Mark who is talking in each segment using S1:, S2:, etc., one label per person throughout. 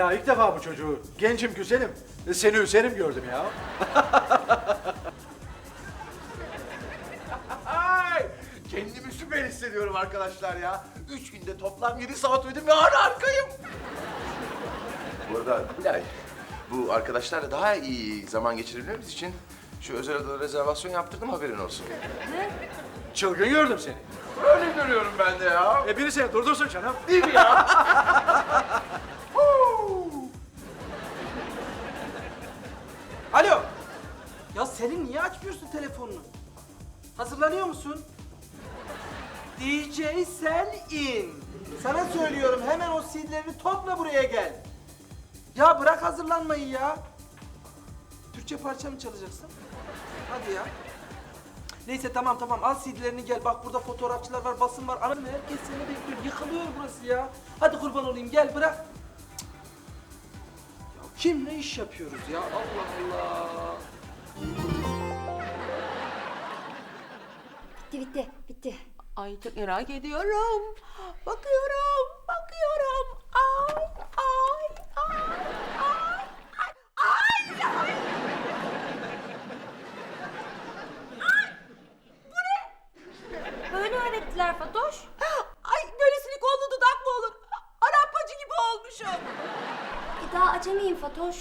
S1: Ya ilk defa bu çocuğu gencim güzelim e, seni üzerim gördüm ya.
S2: Ay, kendimi süper hissediyorum arkadaşlar ya. Üç günde toplam yedi saat uyudum ve hala arkayım. Bu arada Bilal, bu arkadaşlarla daha iyi zaman geçirebilmemiz için şu özel odada rezervasyon yaptırdım haberin olsun.
S1: Çılgın gördüm seni.
S2: Öyle görüyorum ben de ya.
S1: E biri seni durdursun canım.
S2: Değil mi ya?
S3: telefonunu? Hazırlanıyor musun? DJ Selin. Sana söylüyorum hemen o CD'lerini topla buraya gel. Ya bırak hazırlanmayı ya. Türkçe parça mı çalacaksın? Hadi ya. Neyse tamam tamam al CD'lerini gel. Bak burada fotoğrafçılar var, basın var. Anam herkes seni bekliyor. Yıkılıyor burası ya. Hadi kurban olayım gel bırak. Ya kim ne iş yapıyoruz ya? Allah Allah.
S4: Bitti bitti bitti.
S5: Ay çok merak ediyorum. Bakıyorum, bakıyorum. Ay, ay, ay, ay, ay, ay, ay.
S4: Böyle öğrettiler Fatoş.
S5: Ay böylesini kollu dudak mı olur? Arap bacı gibi olmuşum.
S4: Bir daha acemiyim Fatoş.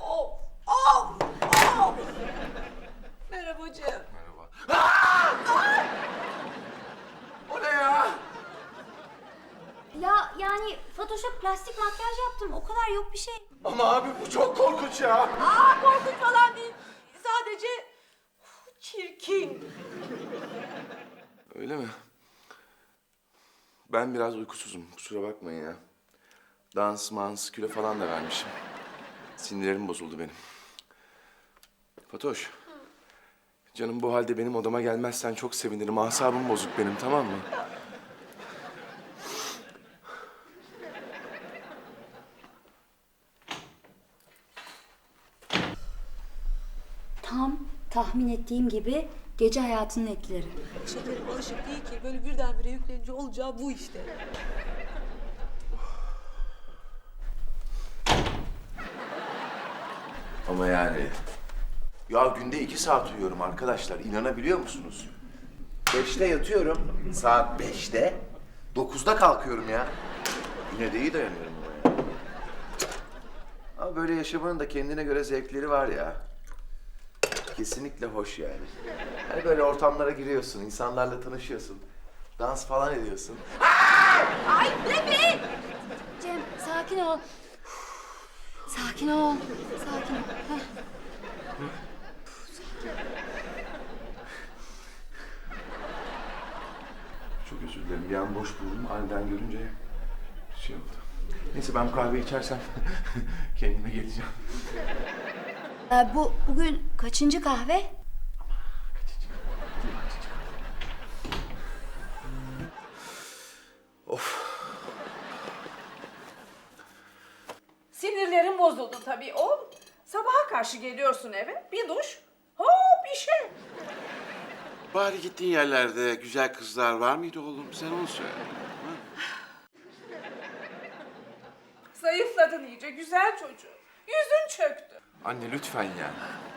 S5: Of, of, of.
S2: O ne ya?
S4: Ya yani Fatoş'a plastik makyaj yaptım. O kadar yok bir şey.
S2: Ama abi bu çok korkunç ya.
S5: Aa korkunç falan değil. Sadece uf, çirkin.
S2: Öyle mi? Ben biraz uykusuzum. Kusura bakmayın ya. Dans, mans, kilo falan da vermişim. Sinirlerim bozuldu benim. Fatoş. Canım bu halde benim odama gelmezsen çok sevinirim. Asabım bozuk benim tamam mı?
S4: Tam tahmin ettiğim gibi gece hayatının etkileri.
S5: Şekerim alışık değil ki. Böyle birdenbire yüklenince olacağı bu işte.
S2: Ama yani... Ya günde iki saat uyuyorum arkadaşlar. İnanabiliyor musunuz? Beşte yatıyorum. Saat beşte. Dokuzda kalkıyorum ya. Yine de iyi dayanıyorum buna ya. Ama böyle yaşamanın da kendine göre zevkleri var ya. Kesinlikle hoş yani. Hani böyle ortamlara giriyorsun, insanlarla tanışıyorsun. Dans falan ediyorsun.
S4: Ay ne be? Cem sakin ol. Sakin ol. Sakin ol. Heh.
S2: Çok özür dilerim. Bir an boş buldum. Aniden görünce şey oldu. Neyse ben kahve içersem kendime geleceğim.
S4: Ee, bu bugün kaçıncı kahve?
S6: Sinirlerin bozuldu tabii oğlum. Sabaha karşı geliyorsun eve, bir duş, hop işe.
S7: Bari gittiğin yerlerde güzel kızlar var mıydı oğlum? Sen onu söyle.
S6: Zayıfladın iyice, güzel çocuğum. Yüzün çöktü.
S2: Anne lütfen ya.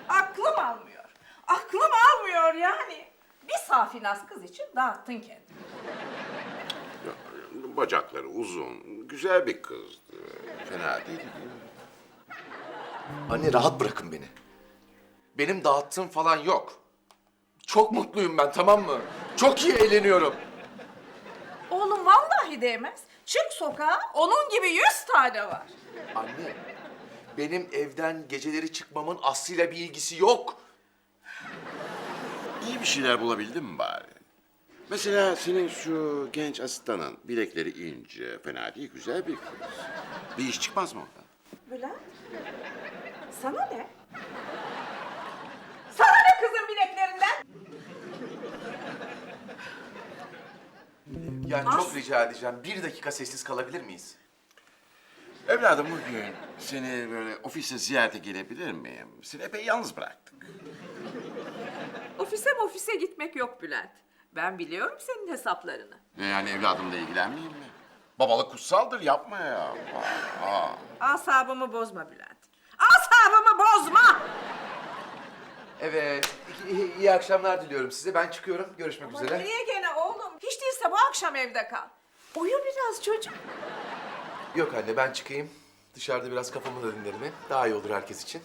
S6: Aklım almıyor. Aklım almıyor yani. Bir safinaz kız için dağıttın kendini.
S7: Ya, Bacakları uzun, güzel bir kızdı. Fena değil.
S2: Anne rahat bırakın beni. Benim dağıttığım falan yok. Çok mutluyum ben tamam mı? Çok iyi eğleniyorum.
S6: Oğlum vallahi değmez. Çık sokağa, onun gibi yüz tane var.
S2: Anne, benim evden geceleri çıkmamın Aslı'yla bir ilgisi yok.
S7: İyi bir şeyler bulabildin mi bari? Mesela senin şu genç asistanın bilekleri ince, fena değil, güzel bir kız. Bir iş çıkmaz mı oradan?
S6: Bülent, sana ne? Sana ne kızın bileklerinden?
S2: Yani çok rica edeceğim. Bir dakika sessiz kalabilir miyiz?
S7: Evladım bugün seni böyle ofise ziyarete gelebilir miyim? Seni epey yalnız bıraktık.
S6: Ofise ofise gitmek yok Bülent. Ben biliyorum senin hesaplarını.
S7: Ne yani evladımla ilgilenmeyeyim mi? Babalık kutsaldır yapma ya. Aa.
S6: Asabımı bozma Bülent. Asabımı bozma!
S2: Evet. iyi, iyi akşamlar diliyorum size. Ben çıkıyorum. Görüşmek üzere.
S6: niye gene oğlum? Hiç değilse bu akşam evde kal. Uyu biraz çocuk.
S2: Yok anne ben çıkayım. Dışarıda biraz kafamı da dinlerim. he. Daha iyi olur herkes için.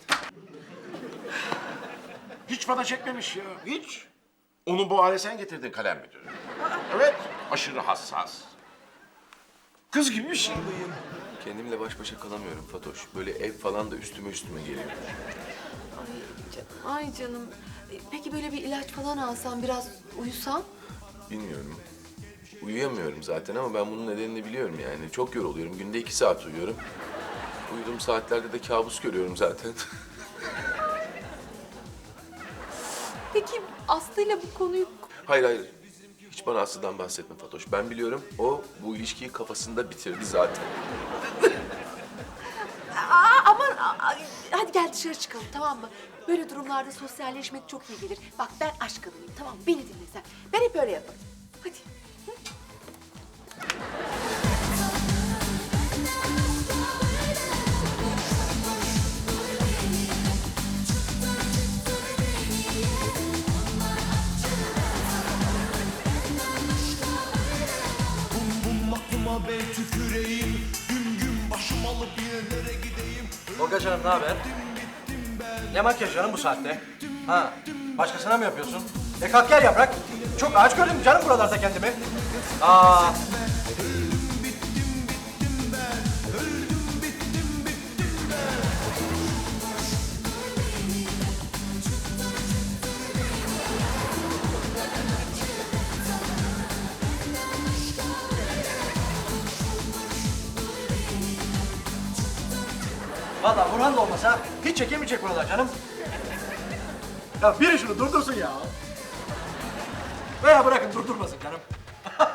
S7: Hiç bana çekmemiş ya. Hiç. Onun bu hale sen getirdin kalem müdürü. Evet. Aşırı hassas. Kız gibi bir şey.
S2: Kendimle baş başa kalamıyorum Fatoş. Böyle ev falan da üstüme üstüme geliyor.
S5: Ay canım. E, Peki böyle bir ilaç falan alsam biraz uyusam?
S2: Bilmiyorum. Uyuyamıyorum zaten ama ben bunun nedenini biliyorum yani. Çok yoruluyorum. Günde iki saat uyuyorum. Uyuduğum saatlerde de kabus görüyorum zaten.
S5: Peki Aslı'yla bu konuyu...
S2: hayır hayır. Hiç bana Aslı'dan bahsetme Fatoş. Ben biliyorum. O bu ilişkiyi kafasında bitirdi zaten.
S5: Aa, aman hadi gel dışarı çıkalım tamam mı? Böyle durumlarda sosyalleşmek çok iyi gelir. Bak ben aşk adamıyım tamam mı? Beni dinle sen. Ben hep öyle yaparım. Hadi.
S8: Aklıma
S1: canım ne haber? Ne makyaj canım bu saatte? Ha, başkasına mı yapıyorsun? E kalk gel yaprak. Çok ağaç gördüm canım buralarda kendimi. Aa, Valla Burhan da olmasa hiç çekemeyecek buralar canım. Ya biri şunu durdursun ya. Veya bırakın durdurmasın canım.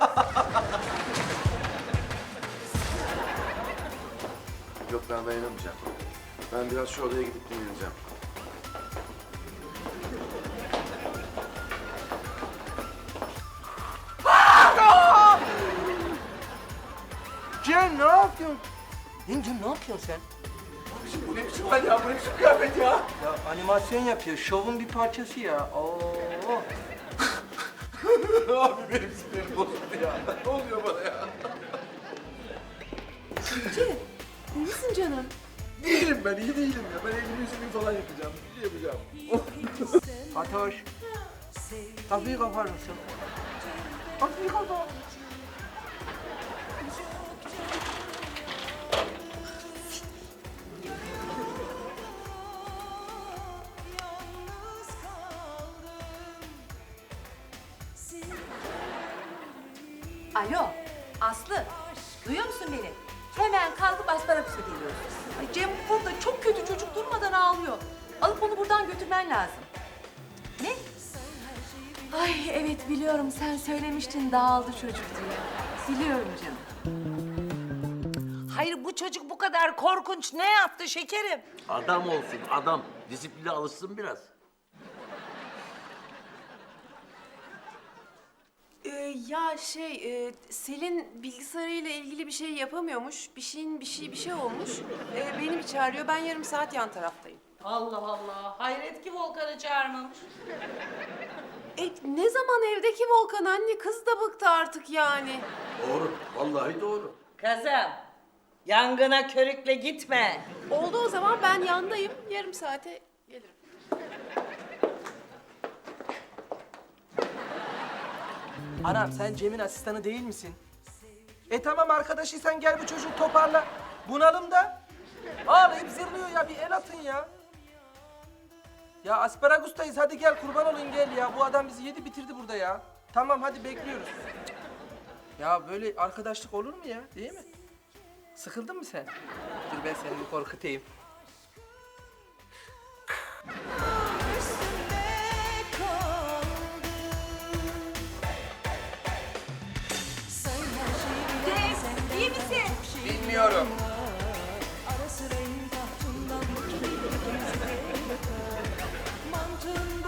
S2: Yok ben dayanamayacağım. Ben biraz şu odaya gidip dinleneceğim.
S3: Cem ne yapıyorsun? Cem ne yapıyorsun sen?
S1: Bu ne biçim hal ya? Bu ne biçim kıyafet ya?
S3: Ya animasyon yapıyor. Şovun bir parçası ya. Oo.
S1: Abi benim sinirim bozuldu ya. Ne oluyor bana ya?
S5: İyi misin canım?
S1: Değilim ben, iyi değilim ya. Ben elimi yüzümü falan yapacağım. Ne yapacağım?
S3: Fatoş. Kapıyı kapar mısın? Kapıyı kapar.
S6: Alo, Aslı. Duyuyor musun beni? Hemen kalkıp Asparagus'a geliyoruz.
S5: Ay Cem burada çok kötü çocuk durmadan ağlıyor. Alıp onu buradan götürmen lazım.
S6: Ne?
S5: Ay evet biliyorum sen söylemiştin dağıldı çocuk diye. Biliyorum canım.
S6: Hayır bu çocuk bu kadar korkunç ne yaptı şekerim?
S9: Adam olsun adam. Disipline alışsın biraz.
S10: Ya şey, e, Selin bilgisayarıyla ilgili bir şey yapamıyormuş. Bir şeyin bir şey bir şey olmuş. Ee, beni bir çağırıyor. Ben yarım saat yan taraftayım.
S6: Allah Allah. Hayret ki Volkan'ı çağırmamış.
S10: E, ne zaman evdeki Volkan anne? Kız da bıktı artık yani.
S9: Doğru. Vallahi doğru.
S6: Kızım, yangına körükle gitme.
S10: Oldu o zaman ben yandayım. Yarım saate gelirim.
S3: Anam sen Cem'in asistanı değil misin? E tamam arkadaşıysan gel bu çocuğu toparla. Bunalım da. Ağlayıp zırlıyor ya bir el atın ya. Ya asparagustayız hadi gel kurban olayım gel ya. Bu adam bizi yedi bitirdi burada ya. Tamam hadi bekliyoruz. Ya böyle arkadaşlık olur mu ya değil mi? Sıkıldın mı sen? Dur ben seni bir korkutayım.
S2: Bilmiyorum.
S8: Mantığın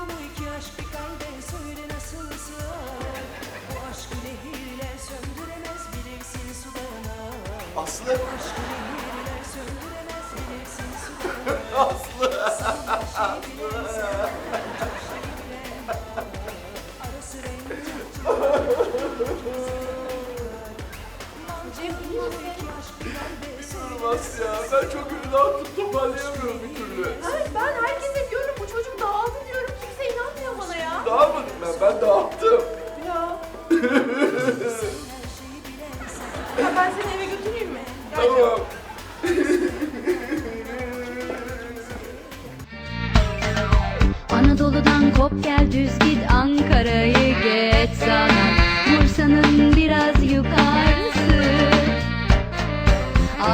S8: bu mu Nasıl
S2: ya? Ben çok ünlü dağıttım toparlayamıyorum bir türlü.
S10: Evet ben herkese diyorum bu çocuk dağıldı diyorum. Kimse inanmıyor bana ya.
S2: Dağılmadım ben, ben dağıttım.
S10: Ya. ya ben seni eve götüreyim mi? Gel
S2: Tamam.
S11: Anadolu'dan kop gel düz git Ankara'yı geç sana Bursa'nın biraz yukarısı